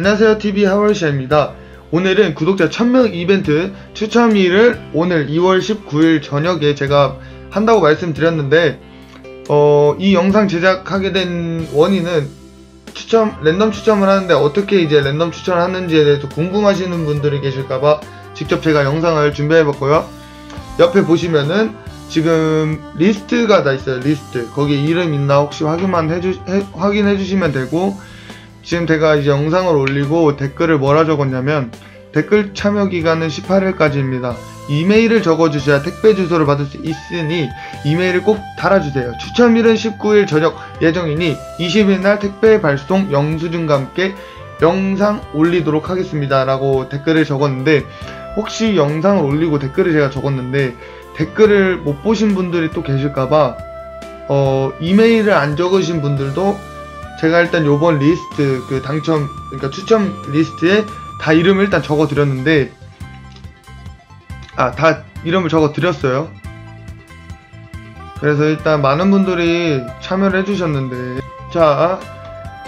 안녕하세요. TV 하월시아입니다. 오늘은 구독자 1000명 이벤트 추첨일을 오늘 2월 19일 저녁에 제가 한다고 말씀드렸는데 어, 이 영상 제작하게 된 원인은 추첨 랜덤 추첨을 하는데 어떻게 이제 랜덤 추첨을 하는지에 대해서 궁금하시는 분들이 계실까봐 직접 제가 영상을 준비해봤고요. 옆에 보시면은 지금 리스트가 다 있어요. 리스트. 거기에 이름 있나 혹시 확인만 해주 해, 확인해 주시면 되고 지금 제가 이제 영상을 올리고 댓글을 뭐라 적었냐면 댓글 참여 기간은 18일까지입니다. 이메일을 적어주셔야 택배 주소를 받을 수 있으니 이메일을 꼭 달아주세요. 추첨일은 19일 저녁 예정이니 20일 날 택배 발송 영수증과 함께 영상 올리도록 하겠습니다. 라고 댓글을 적었는데 혹시 영상을 올리고 댓글을 제가 적었는데 댓글을 못 보신 분들이 또 계실까봐 어, 이메일을 안 적으신 분들도 제가 일단 요번 리스트 그 당첨 그러니까 추첨 리스트에 다 이름을 일단 적어 드렸는데 아 다 이름을 적어 드렸어요. 그래서 일단 많은 분들이 참여를 해주셨는데 자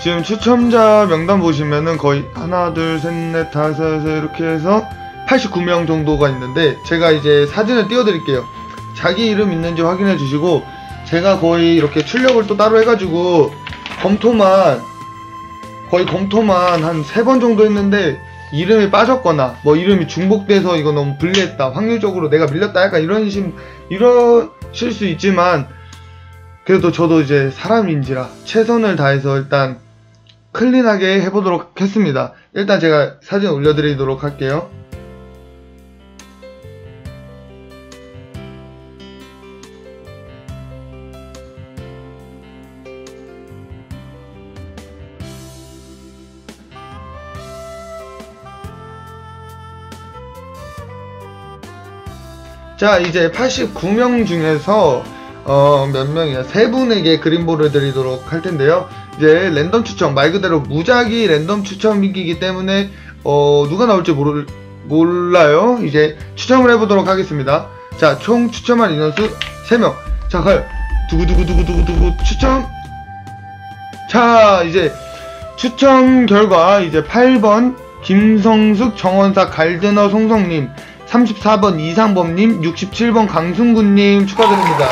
지금 추첨자 명단 보시면은 거의 하나 둘셋넷 다섯 여섯 이렇게 해서 89명 정도가 있는데 제가 이제 사진을 띄워 드릴게요. 자기 이름 있는지 확인해 주시고 제가 거의 이렇게 출력을 또 따로 해가지고 검토만 거의 검토만 한 세 번 정도 했는데 이름이 빠졌거나 뭐 이름이 중복돼서 이거 너무 불리했다 확률적으로 내가 밀렸다 약간 이런 식 이러실 수 있지만 그래도 저도 이제 사람인지라 최선을 다해서 일단 클린하게 해보도록 했습니다. 일단 제가 사진 올려드리도록 할게요 자 이제 89명 중에서 어, 몇 명이야 세 분에게 그린볼을 드리도록 할 텐데요. 이제 랜덤 추첨 말 그대로 무작위 랜덤 추첨이기 때문에 어, 누가 나올지 모를, 몰라요. 이제 추첨을 해보도록 하겠습니다. 자 총 추첨할 인원수 3명. 자 과연 두구두구두구두구두구 추첨. 자 이제 추첨 결과 이제 8번 김성숙 정원사 갈드너 송성님 34번 이상범님, 67번 강승구님 축하드립니다.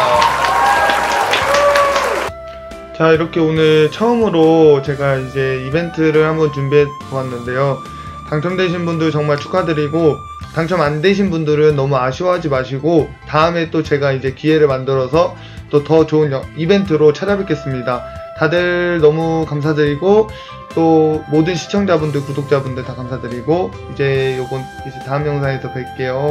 자, 이렇게 오늘 처음으로 제가 이제 이벤트를 한번 준비해 보았는데요. 당첨되신 분들 정말 축하드리고, 당첨 안 되신 분들은 너무 아쉬워하지 마시고, 다음에 또 제가 이제 기회를 만들어서 또 더 좋은 이벤트로 찾아뵙겠습니다. 다들 너무 감사드리고, 또 모든 시청자분들, 구독자분들 다 감사드리고 이제 요번 이제 다음 영상에서 뵐게요.